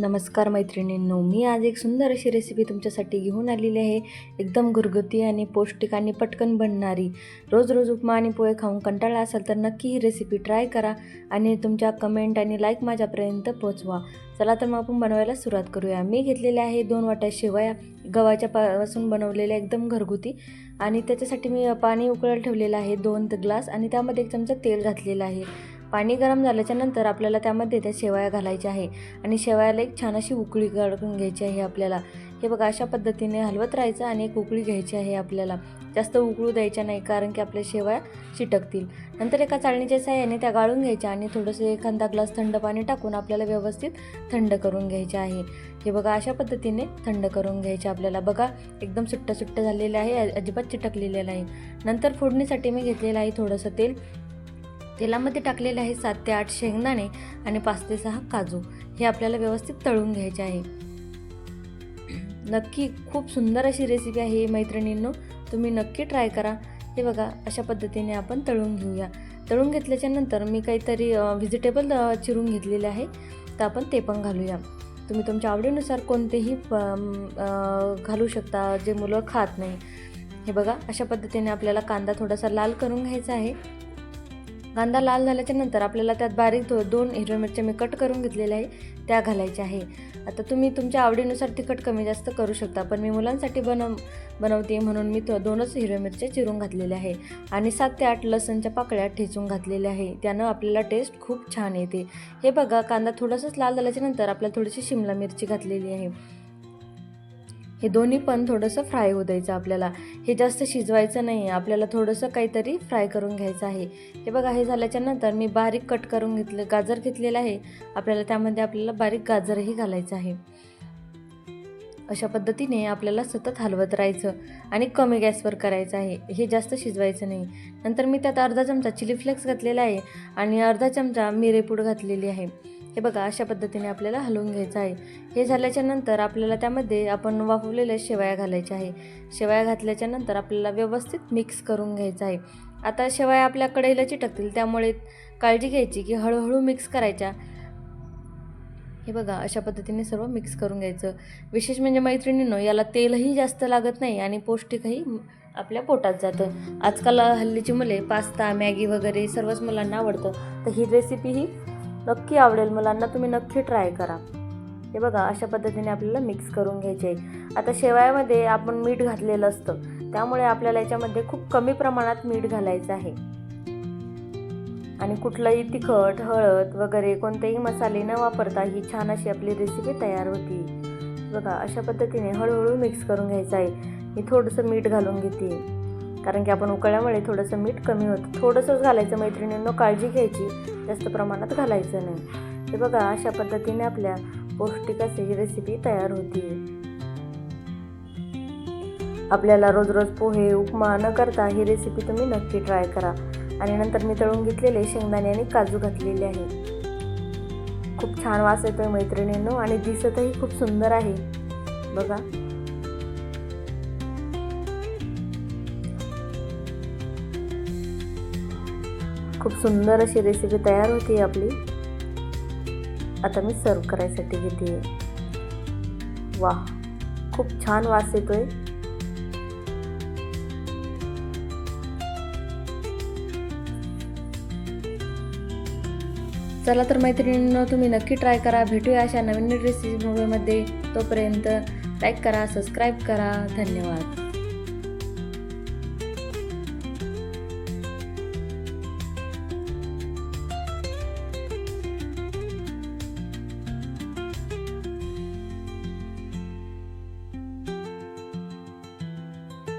नमस्कार मैत्रिणींनो मी आज एक सुंदर अशी रेसिपी तुमच्यासाठी घेऊन आलेली आहे. एकदम घरगुती आणि पौष्टिक आणि पटकन बनणारी. रोज रोज उपमा आणि पोहे खाऊन कंटाळा असाल तर नक्की ही रेसिपी ट्राय करा आणि तुमच्या कमेंट आणि लाईक माझ्यापर्यंत पोचवा चला तर मग आपण बनवायला सुरुवात करूया. मी घेतलेल्या आहे दोन वाट्या शेवया गव्हाच्या पासून बनवलेल्या एकदम घरगुती आणि त्याच्यासाठी मी पाणी उकळायला ठेवलेलं आहे दोन ग्लास आणि त्यामध्ये एक चमचा तेल घातलेलं आहे. पाणी गरम झाल्याच्यानंतर आपल्याला त्यामध्ये त्या शेवया घालायच्या आहे. आणि शेवयाला एक छान अशी उकळी काढून घ्यायची आहे आपल्याला. हे बघा अशा पद्धतीने हलवत राहायचं आणि एक उकळी घ्यायची आहे आपल्याला. जास्त उकळू द्यायच्या नाही कारण की आपल्या शेवया चिटकतील. नंतर एका चाळणीच्या साह्याने त्या गाळून घ्यायच्या आणि थोडंसं एखादा ग्लास थंड पाणी टाकून आपल्याला व्यवस्थित थंड करून घ्यायचे आहे. हे बघा अशा पद्धतीने थंड करून घ्यायचे आपल्याला. बघा एकदम सुट्ट सुट्ट झालेलं आहे अजिबात चिटकलेलं नाही. नंतर फोडणीसाठी मी घेतलेलं आहे थोडंसं तेल. तेलामध्ये टाकलेले आहे सात ते आठ शेंगदाणे आणि पाच ते सहा काजू. हे आपल्याला व्यवस्थित तळून घ्यायचे आहे. नक्की खूप सुंदर अशी रेसिपी आहे मैत्रिणींनो. तुम्ही नक्की ट्राय करा. हे बघा अशा पद्धतीने आपण तळून घेऊया. तळून घेतल्याच्या नंतर मी काहीतरी व्हेजिटेबल चिरून घेतलेले आहे. तर आपण ते पण घालूया. तुम्ही तुमच्या आवडीनुसार कोणतेही प- घालू शकता जे मुलं खात नाही. हे बघा अशा पद्धतीने आपल्याला कांदा थोडासा लाल करून घ्यायचा आहे. कांदा लाल झाल्याच्यानंतर आपल्याला त्यात बारीक दो दोन हिरव्या मिरच्या मी कट करून घेतलेल्या आहे त्या घालायच्या आहे. आता तुम्ही तुमच्या आवडीनुसार तिखट कमी जास्त करू शकता पण मी मुलांसाठी बनव बनवते म्हणून मी दोनच हिरव्या मिरच्या चिरून घातलेल्या आहे आणि सात ते आठ लसणच्या पाकळ्या ठेचून घातलेल्या आहे. त्यानं आपल्याला टेस्ट खूप छान येते. हे बघा कांदा थोडासाच लाल झाल्याच्यानंतर आपल्याला थोडीशी शिमला मिरची घातलेली आहे. हे दोन्ही पण थोडंसं फ्राय होऊ द्यायचं आपल्याला. हे जास्त शिजवायचं नाही आहे. आपल्याला थोडंसं काहीतरी फ्राय करून घ्यायचं आहे. हे बघा हे झाल्याच्यानंतर मी बारीक कट करून घेतलं गाजर घेतलेलं आहे. आपल्याला त्यामध्ये आपल्याला बारीक गाजरही घालायचं आहे. अशा पद्धतीने आपल्याला सतत हलवत राहायचं आणि कमी गॅसवर करायचं आहे. हे जास्त शिजवायचं नाही. नंतर मी त्यात अर्धा चमचा चिली फ्लेक्स घातलेला आहे आणि अर्धा चमचा मिरेपूड घातलेली आहे. हे बघा अशा पद्धतीने आपल्याला हलवून घ्यायचं आहे. हे झाल्याच्यानंतर आपल्याला त्यामध्ये आपण वाफवलेल्या शेवया घालायच्या आहे. शेवया घातल्याच्या नंतर आपल्याला व्यवस्थित मिक्स करून घ्यायचं आहे. आता शेवया आपल्या कढईला चिटकतील त्यामुळे काळजी घ्यायची की हळूहळू मिक्स करायच्या. हे बघा अशा पद्धतीने सर्व मिक्स करून घ्यायचं. विशेष म्हणजे मैत्रिणींनो याला तेलही जास्त लागत नाही आणि पौष्टिकही आपल्या पोटात जातं. आजकाल हल्लीची मुले पास्ता मॅगी वगैरे सर्वच मुलांना आवडतं. तर ही रेसिपी ही नक्की आवडेल मुलांना तुम्ही नक्की ट्राय करा. हे बघा अशा पद्धतीने आपल्याला मिक्स करून घ्यायचे. आहे आता शेवयामध्ये आपण मीठ घातलेलं असतं. त्यामुळे आपल्याला याच्यामध्ये खूप कमी प्रमाणात मीठ घालायचं आहे. आणि कुठलंही तिखट हळद वगैरे कोणतेही मसाले न वापरता ही छान अशी आपली रेसिपी तयार होती. बघा अशा पद्धतीने हळूहळू मिक्स करून घ्यायचं आहे. मी थोडंसं मीठ घालून घेते. कारण की आपण उकळल्यामुळे थोडंसं मीठ कमी होतं थोडंसंच घालायचं. मैत्रिणींनो काळजी घ्यायची. जास्त प्रमाणात घालायचं नाही. हे बघा अशा पद्धतीने आपल्या पौष्टिक अशी ही रेसिपी तयार होती आपल्याला रोज रोज पोहे उपमा न करता ही रेसिपी तुम्ही नक्की ट्राय करा. आणि नंतर मी तळून घेतलेले शेंगदाणे आणि काजू घातलेले आहे. खूप छान वास येतोय मैत्रिणींनो आणि दिसतही खूप सुंदर आहे. बघा. खूप सुंदर अशी रेसिपी तयार होती आपली. आता मी सर्व करायसाठी घेते. वा खूप छान वास येतोय. चला तर मैत्रिणींनो तुम्ही नक्की ट्राय करा. भेटूया अशा नवीन रेसिपी मूवीमध्ये तोपर्यंत लाईक करा सबस्क्राईब करा. धन्यवाद.